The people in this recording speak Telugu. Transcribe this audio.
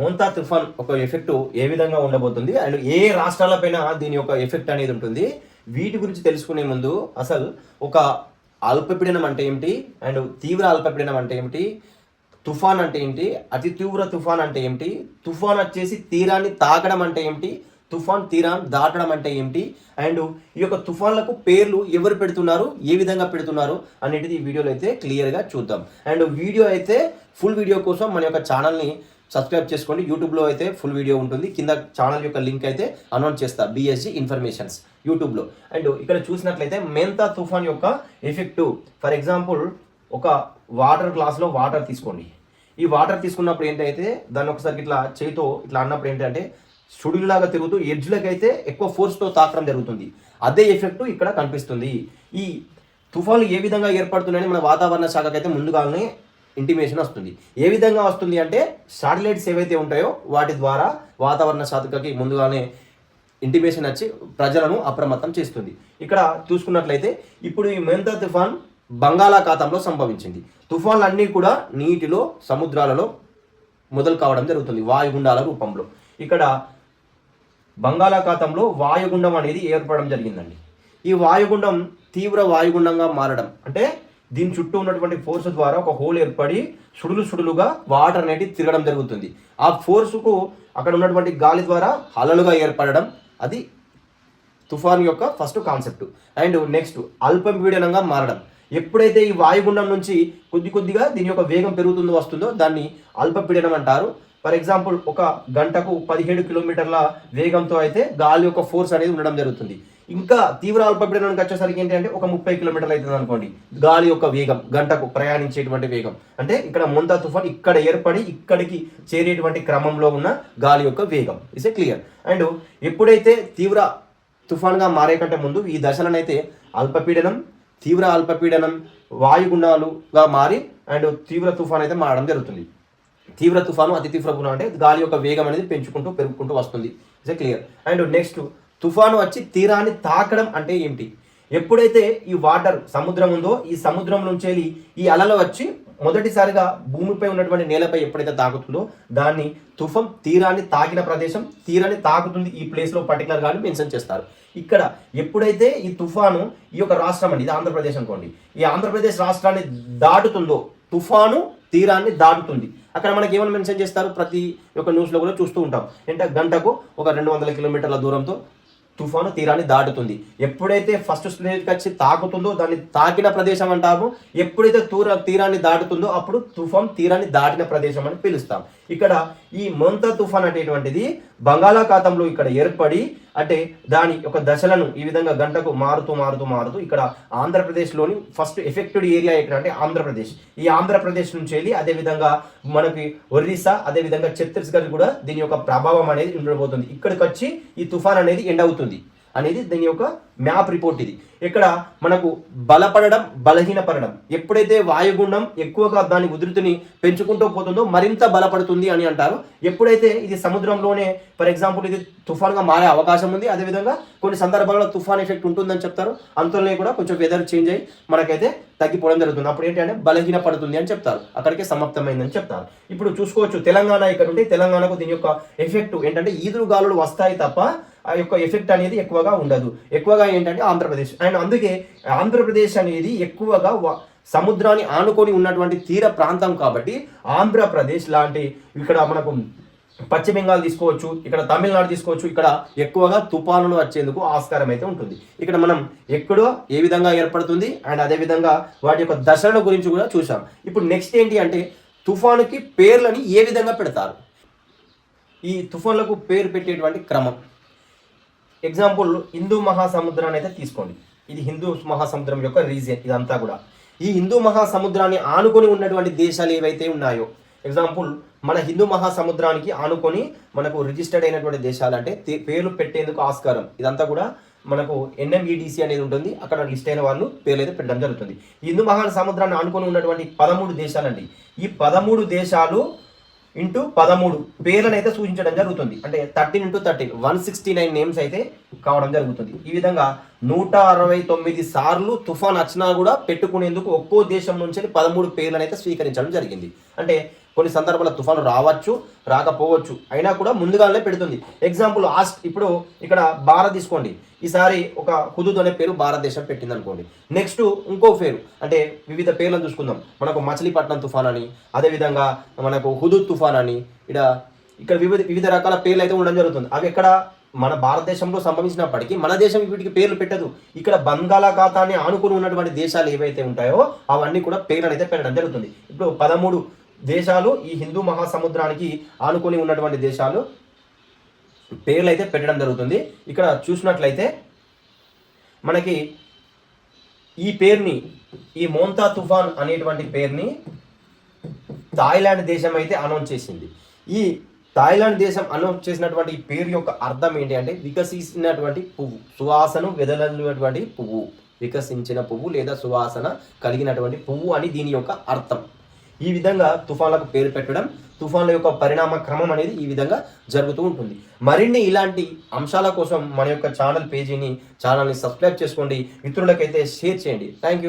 మోంతా తుఫాన్ ఒక ఎఫెక్ట్ ఏ విధంగా ఉండబోతుంది? అండ్ ఏ రాష్ట్రాలపైన దీని యొక్క ఎఫెక్ట్ అనేది ఉంటుంది? వీటి గురించి తెలుసుకునే ముందు అసలు ఒక అల్పపీడనం అంటే ఏమిటి? అండ్ తీవ్ర అల్పపీడనం అంటే ఏమిటి? తుఫాన్ అంటే ఏంటి? అతి తీవ్ర తుఫాన్ అంటే ఏమిటి? తుఫాన్ వచ్చేసి తీరాన్ని తాకడం అంటే ఏమిటి? తుఫాన్ తీరాన్ని దాటడం అంటే ఏమిటి? అండ్ ఈ యొక్క తుఫాన్లకు పేర్లు ఎవరు పెడుతున్నారు? ఏ విధంగా పెడుతున్నారు? అనేది ఈ వీడియోలో అయితే క్లియర్గా చూద్దాం. అండ్ వీడియో అయితే ఫుల్ వీడియో కోసం మన యొక్క ఛానల్ని సబ్స్క్రైబ్ చేసుకోండి. యూట్యూబ్లో అయితే ఫుల్ వీడియో ఉంటుంది. కింద ఛానల్ యొక్క లింక్ అయితే అనౌన్స్ చేస్తా బిఎస్జి ఇన్ఫర్మేషన్స్ యూట్యూబ్లో. అండ్ ఇక్కడ చూసినట్లయితే మెంతా తుఫాన్ యొక్క ఎఫెక్ట్. ఫర్ ఎగ్జాంపుల్ ఒక వాటర్ గ్లాస్లో వాటర్ తీసుకోండి. ఈ వాటర్ తీసుకున్నప్పుడు ఏంటంటే దాన్ని ఒకసారి ఇట్లా చేతితో ఇట్లా అన్నప్పుడు ఏంటంటే సుడిలాగా తిరుగుతూ ఎడ్జ్లకైతే ఎక్కువ ఫోర్స్తో తాకడం జరుగుతుంది. అదే ఎఫెక్ట్ ఇక్కడ కనిపిస్తుంది. ఈ తుఫాన్లు ఏ విధంగా ఏర్పడుతున్నాయని మన వాతావరణ శాఖకైతే ముందుగానే ఇంటిమేషన్ వస్తుంది. ఏ విధంగా వస్తుంది అంటే శాటిలైట్స్ ఏవైతే ఉంటాయో వాటి ద్వారా వాతావరణ శాఖకి ముందుగానే ఇంటిమేషన్ వచ్చి ప్రజలను అప్రమత్తం చేస్తుంది. ఇక్కడ చూసుకున్నట్లయితే ఇప్పుడు ఈ మెంతా తుఫాన్ బంగాళాఖాతంలో సంభవించింది. తుఫాన్లు అన్నీ కూడా నీటిలో సముద్రాలలో మొదలు కావడం జరుగుతుంది వాయుగుండాల రూపంలో. ఇక్కడ బంగాళాఖాతంలో వాయుగుండం అనేది ఏర్పడడం జరిగిందండి. ఈ వాయుగుండం తీవ్ర వాయుగుండంగా మారడం అంటే దీని చుట్టూ ఉన్నటువంటి ఫోర్స్ ద్వారా ఒక హోల్ ఏర్పడి సుడులు సుడులుగా వాటర్ అనేది తిరగడం జరుగుతుంది. ఆ ఫోర్సుకు అక్కడ ఉన్నటువంటి గాలి ద్వారా అలలుగా ఏర్పడడం అది తుఫాన్ యొక్క ఫస్ట్ కాన్సెప్ట్ అండ్ నెక్స్ట్ అల్పపీడనంగా మారడం. ఎప్పుడైతే ఈ వాయుగుండం నుంచి కొద్ది కొద్దిగా దీని యొక్క వేగం పెరుగుతుందో వస్తుందో దాన్ని అల్పపీడనం అంటారు. ఫర్ ఎగ్జాంపుల్ ఒక గంటకు పదిహేడు కిలోమీటర్ల వేగంతో అయితే గాలి యొక్క ఫోర్స్ అనేది ఉండడం జరుగుతుంది. ఇంకా తీవ్ర అల్పపీడనానికి వచ్చేసరికి ఏంటంటే ఒక ముప్పై కిలోమీటర్లు అవుతుంది అనుకోండి. గాలి యొక్క వేగం గంటకు ప్రయాణించేటువంటి వేగం. అంటే ఇక్కడ మొంతా తుఫాన్ ఇక్కడ ఏర్పడి ఇక్కడికి చేరేటువంటి క్రమంలో ఉన్న గాలి యొక్క వేగం. ఇస్ ఏ క్లియర్ అండ్ ఎప్పుడైతే తీవ్ర తుఫాన్గా మారే కంటే ముందు ఈ దశలనైతే అల్పపీడనం తీవ్ర అల్పపీడనం వాయుగుండాలుగా మారి అండ్ తీవ్ర తుఫాన్ అయితే మారడం జరుగుతుంది. తీవ్ర తుఫాను అతి తీవ్ర గుణం అంటే గాలి యొక్క వేగం అనేది పెంచుకుంటూ పెరుగుకుంటూ వస్తుంది. ఇస్ క్లియర్ అండ్ నెక్స్ట్ తుఫాను వచ్చి తీరాన్ని తాకడం అంటే ఏంటి ఎప్పుడైతే ఈ వాటర్ సముద్రం ఉందో ఈ సముద్రం నుంచి ఈ అలలు వచ్చి మొదటిసారిగా భూమిపై ఉన్నటువంటి నేలపై ఎప్పుడైతే తాకుతుందో దాన్ని తుఫాన్ తీరాన్ని తాకిన ప్రదేశం తీరాన్ని తాకుతుంది ఈ ప్లేస్లో పర్టికులర్ గాని మెన్షన్ చేస్తారు. ఇక్కడ ఎప్పుడైతే ఈ తుఫాను ఈ యొక్క రాష్ట్రం అండి ఇది ఆంధ్రప్రదేశ్ అనుకోండి ఈ ఆంధ్రప్రదేశ్ రాష్ట్రాన్ని దాటుతుందో తుఫాను తీరాన్ని దాటుతుంది. అక్కడ మనకి ఏమైనా మెన్షన్ చేస్తారు? ప్రతి ఒక్క న్యూస్లో కూడా చూస్తూ ఉంటాం. అంటే గంటకు ఒక రెండు వందల కిలోమీటర్ల దూరంతో తుఫాను తీరాన్ని దాటుతుంది. ఎప్పుడైతే ఫస్ట్ స్టేజ్కి వచ్చి తాకుతుందో దాన్ని తాకిన ప్రదేశం అంటాము. ఎప్పుడైతే తూర తీరాన్ని దాటుతుందో అప్పుడు తుఫాన్ తీరాన్ని దాటిన ప్రదేశం అని పిలుస్తాం. ఇక్కడ ఈ మొంత తుఫాన్ అనేటువంటిది బంగాళాఖాతంలో ఇక్కడ ఏర్పడి అంటే దాని యొక్క దశలను ఈ విధంగా గంటకు మారుతూ మారుతూ మారుతూ ఇక్కడ ఆంధ్రప్రదేశ్లోని ఫస్ట్ ఎఫెక్టెడ్ ఏరియా ఎక్కడ అంటే ఆంధ్రప్రదేశ్. ఈ ఆంధ్రప్రదేశ్ నుంచి వెళ్ళి అదేవిధంగా మనకి ఒరిస్సా అదేవిధంగా ఛత్తీస్గఢ్ కూడా దీని యొక్క ప్రభావం అనేది ఉండబోతుంది ఇక్కడికి వచ్చి ఈ తుఫాన్ అనేది ఎండ్ అవుతుంది. అనేది దీని యొక్క మ్యాప్ రిపోర్ట్ ఇది. ఇక్కడ మనకు బలపడడం బలహీనపడడం. ఎప్పుడైతే వాయుగుండం ఎక్కువగా దాని ఉధృతిని పెంచుకుంటూ పోతుందో మరింత బలపడుతుంది అని అంటారు. ఎప్పుడైతే ఇది సముద్రంలోనే ఫర్ ఎగ్జాంపుల్ ఇది తుఫాన్గా మారే అవకాశం ఉంది అదేవిధంగా కొన్ని సందర్భాల్లో తుఫాన్ ఎఫెక్ట్ ఉంటుందని చెప్తారు. అంతలోనే కూడా కొంచెం వెదర్ చేంజ్ అయ్యి మనకైతే తగ్గిపోవడం జరుగుతుంది. అప్పుడు ఏంటంటే బలహీన పడుతుంది అని చెప్తారు. అక్కడికి సమాప్తమైందని చెప్తారు. ఇప్పుడు చూసుకోవచ్చు తెలంగాణ ఇక్కడ ఉంటే తెలంగాణకు దీని యొక్క ఎఫెక్ట్ ఏంటంటే ఈదురు గాలులు వస్తాయి తప్ప యొక్క ఎఫెక్ట్ అనేది ఎక్కువగా ఉండదు. ఎక్కువగా ఏంటంటే ఆంధ్రప్రదేశ్. అండ్ అందుకే ఆంధ్రప్రదేశ్ అనేది ఎక్కువగా సముద్రాన్ని ఆనుకొని ఉన్నటువంటి తీర ప్రాంతం కాబట్టి ఆంధ్రప్రదేశ్ లాంటి ఇక్కడ మనకు పశ్చిమ బెంగాల్ తీసుకోవచ్చు ఇక్కడ తమిళనాడు తీసుకోవచ్చు ఇక్కడ ఎక్కువగా తుఫానులు వచ్చేందుకు ఆస్కారం అయితే ఉంటుంది. ఇక్కడ మనం ఎక్కడో ఏ విధంగా ఏర్పడుతుంది అండ్ అదే విధంగా వాటి యొక్క దశల గురించి కూడా చూసాం ఇప్పుడు నెక్స్ట్ ఏంటి అంటే తుఫానుకి పేర్లని ఏ విధంగా పెడతారు? ఈ తుఫాన్లకు పేరు పెట్టేటువంటి క్రమం. ఎగ్జాంపుల్ హిందూ మహాసముద్రాన్ని అయితే తీసుకోండి. ఇది హిందూ మహాసముద్రం యొక్క రీజియన్ ఇదంతా కూడా. ఈ హిందూ మహాసముద్రాన్ని ఆనుకొని ఉన్నటువంటి దేశాలు ఏవైతే ఉన్నాయో ఎగ్జాంపుల్ మన హిందూ మహాసముద్రానికి ఆనుకొని మనకు రిజిస్టర్డ్ అయినటువంటి దేశాలు అంటే పేర్లు పెట్టేందుకు ఆస్కారం. ఇదంతా కూడా మనకు ఎన్ఎంఈడిసి అనేది ఉంటుంది. అక్కడ లిస్ట్ అయిన వాళ్ళు పేర్లు అయితే పెట్టడం జరుగుతుంది. హిందూ మహాసముద్రాన్ని ఆనుకొని ఉన్నటువంటి పదమూడు దేశాలండి. ఈ పదమూడు దేశాలు ఇంటూ పదమూడు పేర్లను అయితే సూచించడం జరుగుతుంది. అంటే thirteen into thirteen one sixty nine names అయితే కావడం జరుగుతుంది. ఈ విధంగా నూట అరవై తొమ్మిది సార్లు తుఫాన్ వచ్చినా కూడా పెట్టుకునేందుకు ఒక్కో దేశం నుంచి పదమూడు పేర్లను అయితే స్వీకరించడం జరిగింది. అంటే కొన్ని సందర్భాల తుఫాను రావచ్చు రాకపోవచ్చు. అయినా కూడా ముందుగానే పెడుతుంది. ఎగ్జాంపుల్ ఆస్ట్ ఇప్పుడు ఇక్కడ భారత్ తీసుకోండి. ఈసారి ఒక హుదూద్ అనే పేరు భారతదేశం పెట్టింది అనుకోండి నెక్స్ట్ ఇంకో పేరు అంటే వివిధ పేర్లను చూసుకుందాం. మనకు మచిలీపట్నం తుఫాన్ అని అదేవిధంగా మనకు హుదుద్ తుఫాన్ అని ఇక్కడ ఇక్కడ వివిధ వివిధ రకాల పేర్లు అయితే ఉండడం జరుగుతుంది. అవి ఎక్కడ? మన భారతదేశంలో సంభవించినప్పటికీ మన దేశం వీటికి పేర్లు పెట్టదు. ఇక్కడ బంగాళాఖాతాన్ని ఆనుకుని ఉన్నటువంటి దేశాలు ఏవైతే ఉంటాయో అవన్నీ కూడా పేర్లు అయితే పెట్టడం జరుగుతుంది. ఇప్పుడు పదమూడు దేశాలు ఈ హిందూ మహాసముద్రానికి ఆనుకొని ఉన్నటువంటి దేశాలు. పేర్లు అయితే పెట్టడం జరుగుతుంది. ఇక్కడ చూసినట్లయితే మనకి ఈ పేరుని ఈ మోంతా తుఫాన్ అనేటువంటి పేరుని థాయిలాండ్ దేశం అయితే అనౌన్స్ చేసింది. ఈ థాయిలాండ్ దేశం అనౌన్స్ చేసినటువంటి ఈ పేరు యొక్క అర్థం ఏంటి అంటే వికసించినటువంటి పువ్వు సువాసన వెదలనటువంటి పువ్వు. వికసించిన పువ్వు లేదా సువాసన కలిగినటువంటి పువ్వు అని దీని యొక్క అర్థం. ఈ విధంగా తుఫాన్లకు పేరు పెట్టడం తుఫాన్ల యొక్క పరిణామ క్రమం అనేది ఈ విధంగా జరుగుతూ ఉంటుంది. మరిన్ని ఇలాంటి అంశాల కోసం మన యొక్క ఛానల్ పేజీని ఛానల్ని సబ్స్క్రైబ్ చేసుకోండి. ఇతరులకైతే షేర్ చేయండి. Thank you